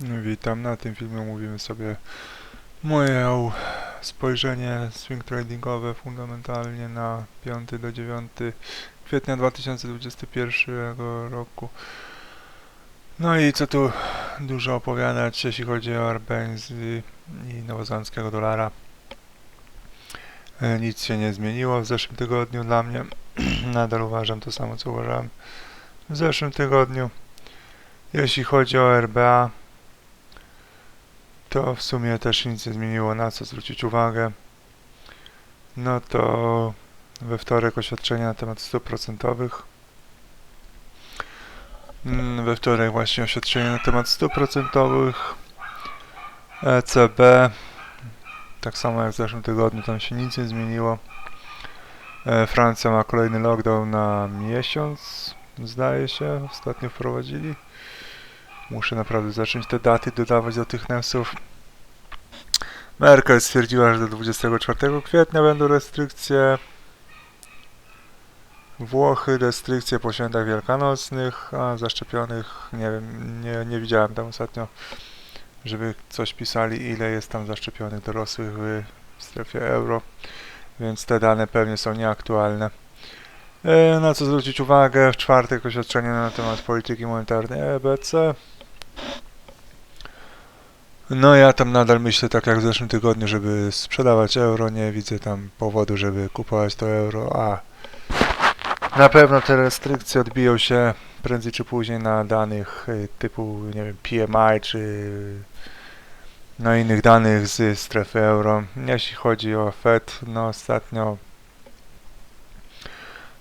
Witam, na tym filmie omówimy sobie moje spojrzenie swing tradingowe fundamentalnie na 5 do 9 kwietnia 2021 roku. No i co tu dużo opowiadać, jeśli chodzi o RBNZ i nowozelandzkiego dolara. E, Nic się nie zmieniło w zeszłym tygodniu dla mnie. Nadal uważam to samo, co uważałem w zeszłym tygodniu. Jeśli chodzi o RBA, to w sumie też nic nie zmieniło, na co zwrócić uwagę. No to we wtorek oświadczenia na temat stóp procentowych. Mm, We wtorek właśnie oświadczenie na temat stóp procentowych. ECB. Tak samo jak w zeszłym tygodniu, tam się nic nie zmieniło. E, Francja ma kolejny lockdown na miesiąc, zdaje się, ostatnio wprowadzili. Muszę naprawdę zacząć te daty dodawać do tych newsów. Merkel stwierdziła, że do 24 kwietnia będą restrykcje. Włochy restrykcje po świętach wielkanocnych, a zaszczepionych nie wiem, nie, nie widziałem tam ostatnio, żeby coś pisali, ile jest tam zaszczepionych dorosłych w strefie euro, więc te dane pewnie są nieaktualne. E, Na co zwrócić uwagę? W czwartek oświadczenie na temat polityki monetarnej EBC. No ja tam nadal myślę tak jak w zeszłym tygodniu, żeby sprzedawać euro, nie widzę tam powodu, żeby kupować to euro, a na pewno te restrykcje odbiją się prędzej czy później na danych y, typu, nie wiem, PMI czy no innych danych z strefy euro. Jeśli chodzi o Fed, no ostatnio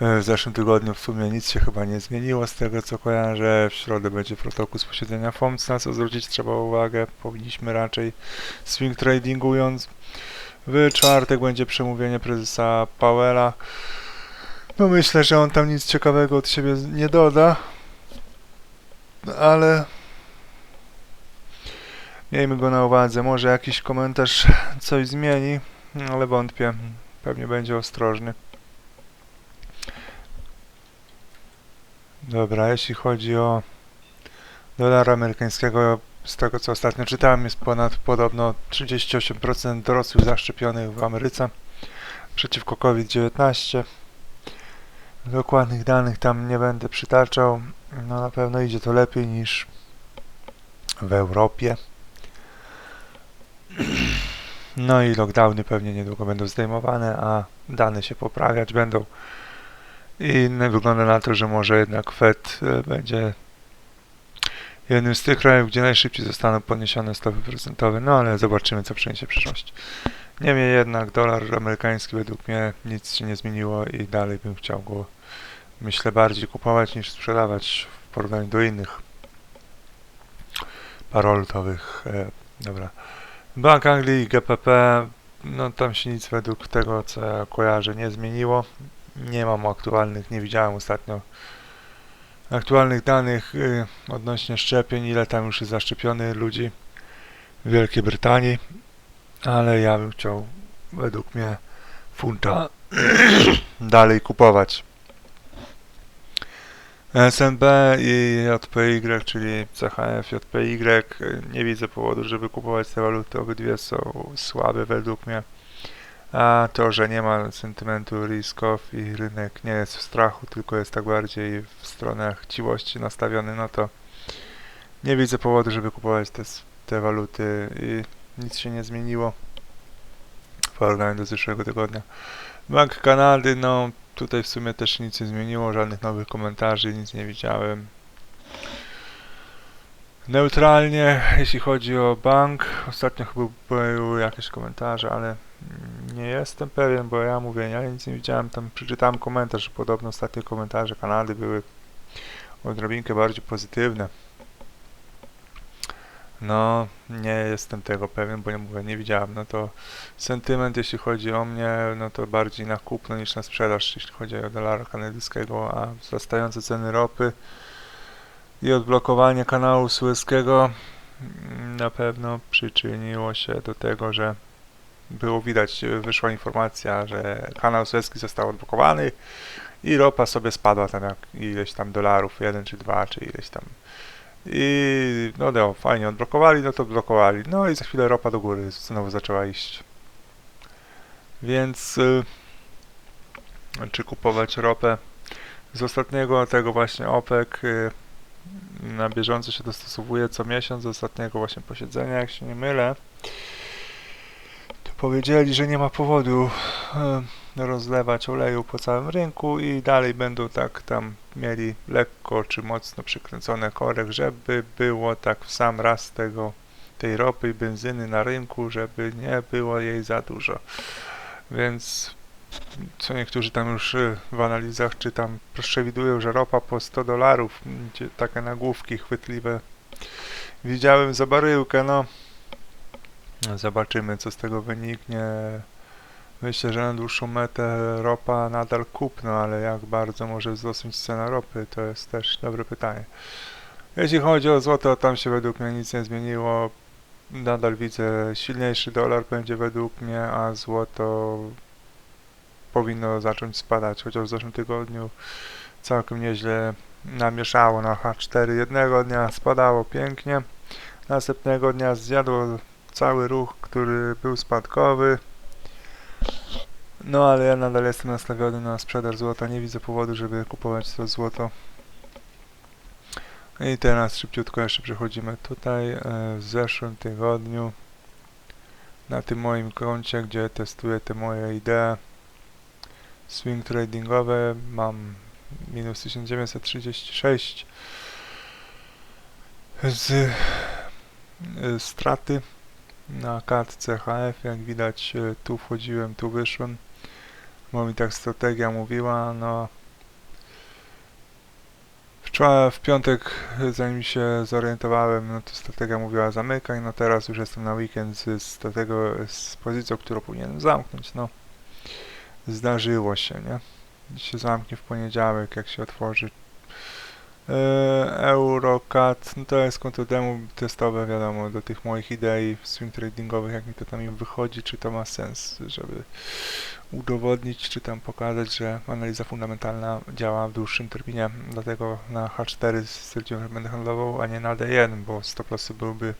w zeszłym tygodniu w sumie nic się chyba nie zmieniło z tego co kojarzę. W środę będzie protokół z posiedzenia FOMC, na co zwrócić trzeba uwagę. Powinniśmy raczej swing tradingując. W czwartek będzie przemówienie prezesa Powella. No myślę, że on tam nic ciekawego od siebie nie doda. Ale miejmy go na uwadze. Może jakiś komentarz coś zmieni, ale wątpię. Pewnie będzie ostrożny. Dobra, jeśli chodzi o dolar amerykańskiego, z tego co ostatnio czytałem, jest ponad podobno 38% dorosłych zaszczepionych w Ameryce przeciwko COVID-19. Dokładnych danych tam nie będę przytaczał. No na pewno idzie to lepiej niż w Europie. No i lockdowny pewnie niedługo będą zdejmowane, a dane się poprawiać będą. I wygląda na to, że może jednak Fed e, będzie jednym z tych krajów, gdzie najszybciej zostaną podniesione stopy procentowe, no ale zobaczymy, co przyniesie przyszłość. Niemniej jednak dolar amerykański według mnie nic się nie zmieniło i dalej bym chciał go, myślę, bardziej kupować niż sprzedawać w porównaniu do innych parolutowych. E, dobra. Bank Anglii, GPP, no tam się nic według tego, co ja kojarzę, nie zmieniło. Nie mam aktualnych, nie widziałem ostatnio aktualnych danych y, odnośnie szczepień, ile tam już jest zaszczepionych ludzi w Wielkiej Brytanii, ale ja bym chciał według mnie funta dalej kupować. SNB i JPY, czyli CHF, JPY, y, nie widzę powodu, żeby kupować te waluty, obydwie są słabe według mnie. A to, że nie ma sentymentu risk-off i rynek nie jest w strachu, tylko jest tak bardziej w stronę chciwości nastawiony, no to nie widzę powodu, żeby kupować te, te waluty i nic się nie zmieniło w porównaniu do zeszłego tygodnia. Bank Kanady, no tutaj w sumie też nic nie zmieniło, żadnych nowych komentarzy, nic nie widziałem. Neutralnie, jeśli chodzi o bank, ostatnio chyba były jakieś komentarze, ale nie jestem pewien, bo ja mówię, ja nic nie widziałem, tam przeczytałem komentarz, że podobno ostatnie komentarze Kanady były odrobinkę bardziej pozytywne. No, nie jestem tego pewien, bo nie mówię, nie widziałem. No to sentyment, jeśli chodzi o mnie, no to bardziej na kupno niż na sprzedaż, jeśli chodzi o dolara kanadyjskiego, a wzrastające ceny ropy i odblokowanie kanału Suezkiego na pewno przyczyniło się do tego, że było widać, wyszła informacja, że kanał Suezki został odblokowany i ropa sobie spadła tam jak ileś tam dolarów, jeden czy dwa, czy ileś tam I no, no fajnie, odblokowali, no to blokowali. No i za chwilę ropa do góry znowu zaczęła iść. Więc y, czy kupować ropę z ostatniego tego właśnie OPEC y, na bieżąco się dostosowuje co miesiąc z ostatniego właśnie posiedzenia, jak się nie mylę. To powiedzieli, że nie ma powodu y, rozlewać oleju po całym rynku i dalej będą tak tam mieli lekko czy mocno przykręcone korek, żeby było tak w sam raz tego tej ropy i benzyny na rynku, żeby nie było jej za dużo. Więc co niektórzy tam już y, w analizach czy tam przewidują, że ropa po 100 dolarów, gdzie takie nagłówki chwytliwe widziałem za baryłkę, no zobaczymy co z tego wyniknie. Myślę, że na dłuższą metę ropa nadal kupno, ale jak bardzo może wzrosnąć cena ropy, to jest też dobre pytanie. Jeśli chodzi o złoto, tam się według mnie nic nie zmieniło. Nadal widzę silniejszy dolar będzie według mnie, a złoto powinno zacząć spadać, chociaż w zeszłym tygodniu całkiem nieźle namieszało na H4. Jednego dnia spadało pięknie, następnego dnia zjadło cały ruch, który był spadkowy. No ale ja nadal jestem nastawiony na sprzedaż złota, nie widzę powodu, żeby kupować to złoto. I teraz szybciutko jeszcze przechodzimy tutaj e, w zeszłym tygodniu na tym moim koncie, gdzie testuję te moje idee swing tradingowe mam minus 1936 z y, straty na kartce HF jak widać y, tu wchodziłem, tu wyszłem. Bo mi tak strategia mówiła no. W, w piątek zanim się zorientowałem no to strategia mówiła zamykaj no teraz już jestem na weekend z, z, tego, z pozycją, którą powinienem zamknąć no zdarzyło się, nie? się zamknie w poniedziałek, jak się otworzy. E, Eurocat, no to jest konto demo testowe, wiadomo, do tych moich idei swing tradingowych, jak mi to tam im wychodzi, czy to ma sens, żeby udowodnić, czy tam pokazać, że analiza fundamentalna działa w dłuższym terminie, dlatego na H4 stwierdziłem, że będę handlował, a nie na D1, bo stop lossy byłyby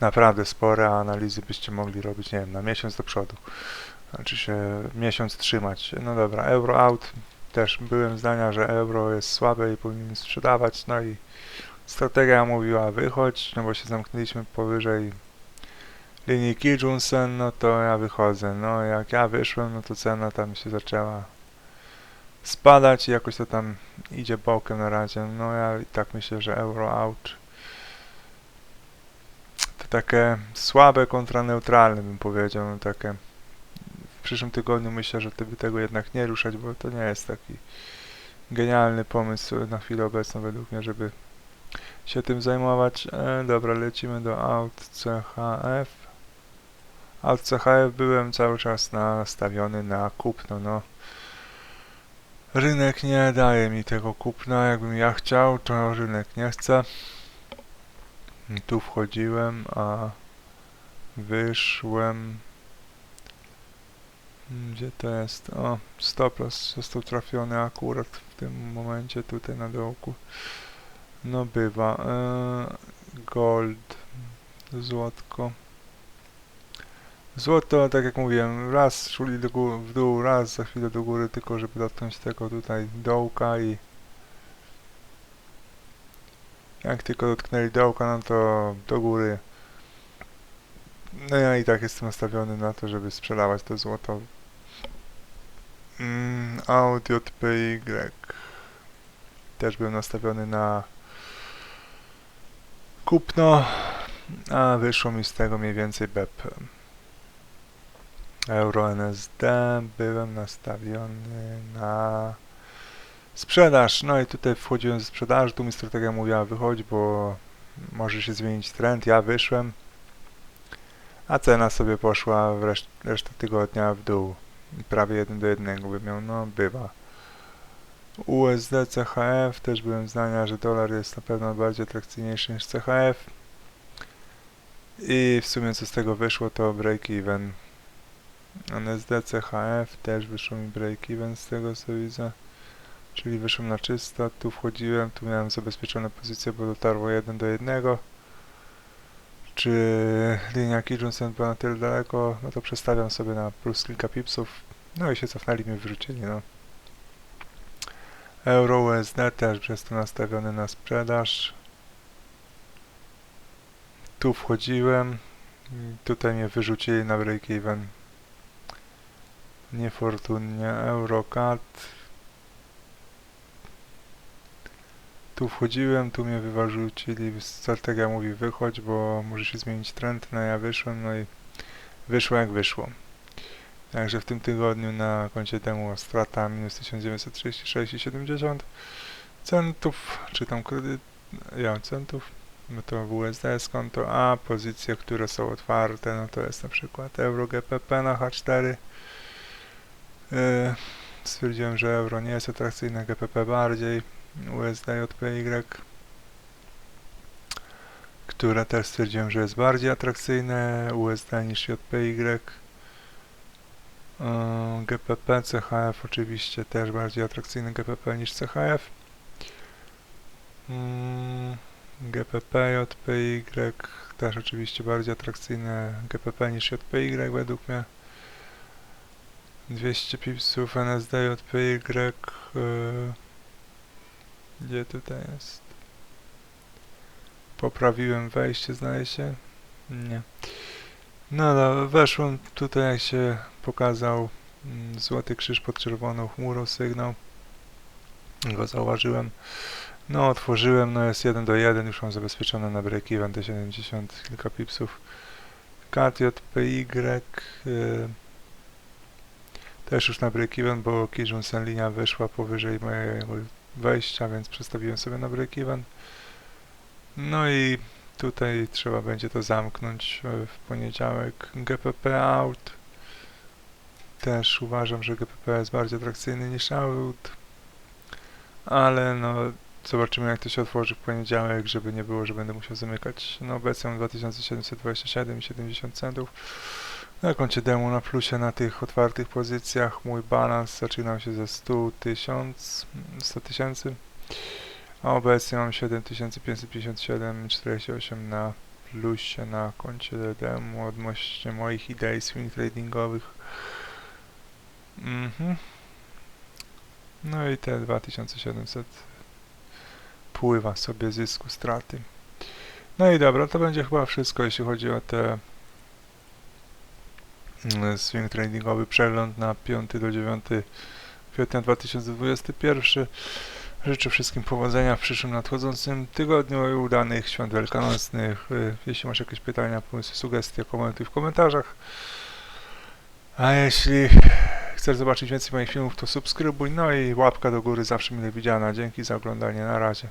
naprawdę spore, a analizy byście mogli robić, nie wiem, na miesiąc do przodu znaczy się miesiąc trzymać. No dobra, euro out. Też byłem zdania, że euro jest słabe i powinien sprzedawać. No i strategia mówiła wychodź, no bo się zamknęliśmy powyżej linii Kijunsen, no to ja wychodzę. No jak ja wyszłem, no to cena tam się zaczęła spadać i jakoś to tam idzie bokiem na razie. No ja i tak myślę, że euro out to takie słabe kontra neutralne bym powiedział, no takie przyszłym tygodniu myślę, że by tego jednak nie ruszać, bo to nie jest taki genialny pomysł na chwilę obecną według mnie, żeby się tym zajmować. E, dobra, lecimy do Out CHF. Out CHF byłem cały czas nastawiony na kupno, no. Rynek nie daje mi tego kupna, jakbym ja chciał, to rynek nie chce. Tu wchodziłem, a wyszłem gdzie to jest? O, stoplos został trafiony akurat w tym momencie tutaj na dołku. No bywa. E, gold. Złotko. Złoto, tak jak mówiłem, raz szuli do góry, w dół, raz za chwilę do góry, tylko żeby dotknąć tego tutaj dołka i jak tylko dotknęli dołka, no to do góry. No ja i tak jestem nastawiony na to, żeby sprzedawać to złoto Mm, Audio TPY. Też byłem nastawiony na kupno, a wyszło mi z tego mniej więcej BEP. Euro NSD byłem nastawiony na sprzedaż. No i tutaj wchodziłem ze sprzedaży, tu mi strategia mówiła wychodź, bo może się zmienić trend. Ja wyszłem, a cena sobie poszła w reszt resztę tygodnia w dół prawie jeden do jednego by miał, no bywa. USD, CHF, też byłem zdania, że dolar jest na pewno bardziej atrakcyjniejszy niż CHF. I w sumie co z tego wyszło to break-even. NSD, CHF też wyszło mi break-even z tego co widzę. Czyli wyszłem na czysto, tu wchodziłem, tu miałem zabezpieczone pozycje, bo dotarło 1 do 1. Czy linia Kijunsen była na tyle daleko, no to przestawiam sobie na plus kilka pipsów. No i się cofnęli, mnie wyrzucili, no. Euro USD też jest tu nastawiony na sprzedaż. Tu wchodziłem. Tutaj mnie wyrzucili na break-even. Niefortunnie. Eurocat. Tu wchodziłem, tu mnie wywalczyli. Strategia mówi wychodź, bo może się zmienić trend. No ja wyszłem, no i wyszło jak wyszło. Także w tym tygodniu na koncie temu strata minus 1936,70 centów, czy tam kredyt, ja centów, no to WSD jest konto, a pozycje, które są otwarte, no to jest na przykład euro GPP na H4. Yy, stwierdziłem, że euro nie jest atrakcyjne, GPP bardziej, USD JPY, które też stwierdziłem, że jest bardziej atrakcyjne, USD niż JPY. Yy, GPP, CHF oczywiście też bardziej atrakcyjny GPP niż CHF. Mm, GPP, JPY też oczywiście bardziej atrakcyjne GPP niż JPY według mnie. 200 pipsów NSD, JPY. Yy, gdzie tutaj jest? Poprawiłem wejście, zdaje się. Nie. No ale weszłem tutaj jak się pokazał mm, złoty krzyż pod czerwoną chmurą sygnał. Go zauważyłem. No otworzyłem, no jest 1 do 1, już mam zabezpieczone na break-even te 70 kilka pipsów. CAT JPY yy, też już na break-even, bo Kijun linia wyszła powyżej mojego wejścia, więc przestawiłem sobie na break-even. No i tutaj trzeba będzie to zamknąć e, w poniedziałek. GPP out. Też uważam, że GPP jest bardziej atrakcyjny niż out. Ale no zobaczymy jak to się otworzy w poniedziałek, żeby nie było, że będę musiał zamykać. No obecnie mam 2727,70 centów. Na koncie demo na plusie na tych otwartych pozycjach. Mój balans zaczynał się ze 100 tysięcy, 100 tysięcy. A obecnie mam 7557,48 na plusie na koncie demo odnośnie moich idei swing tradingowych. Mhm. No i te 2700 pływa sobie zysku, straty. No i dobra, to będzie chyba wszystko, jeśli chodzi o te swing tradingowy przegląd na 5 do 9 kwietnia 2021. Życzę wszystkim powodzenia w przyszłym nadchodzącym tygodniu i udanych świąt wielkanocnych. Y, Jeśli masz jakieś pytania, pomysły, sugestie, komentuj w komentarzach. A jeśli chcesz zobaczyć więcej moich filmów, to subskrybuj. No i łapka do góry zawsze mile widziana. Dzięki za oglądanie. Na razie.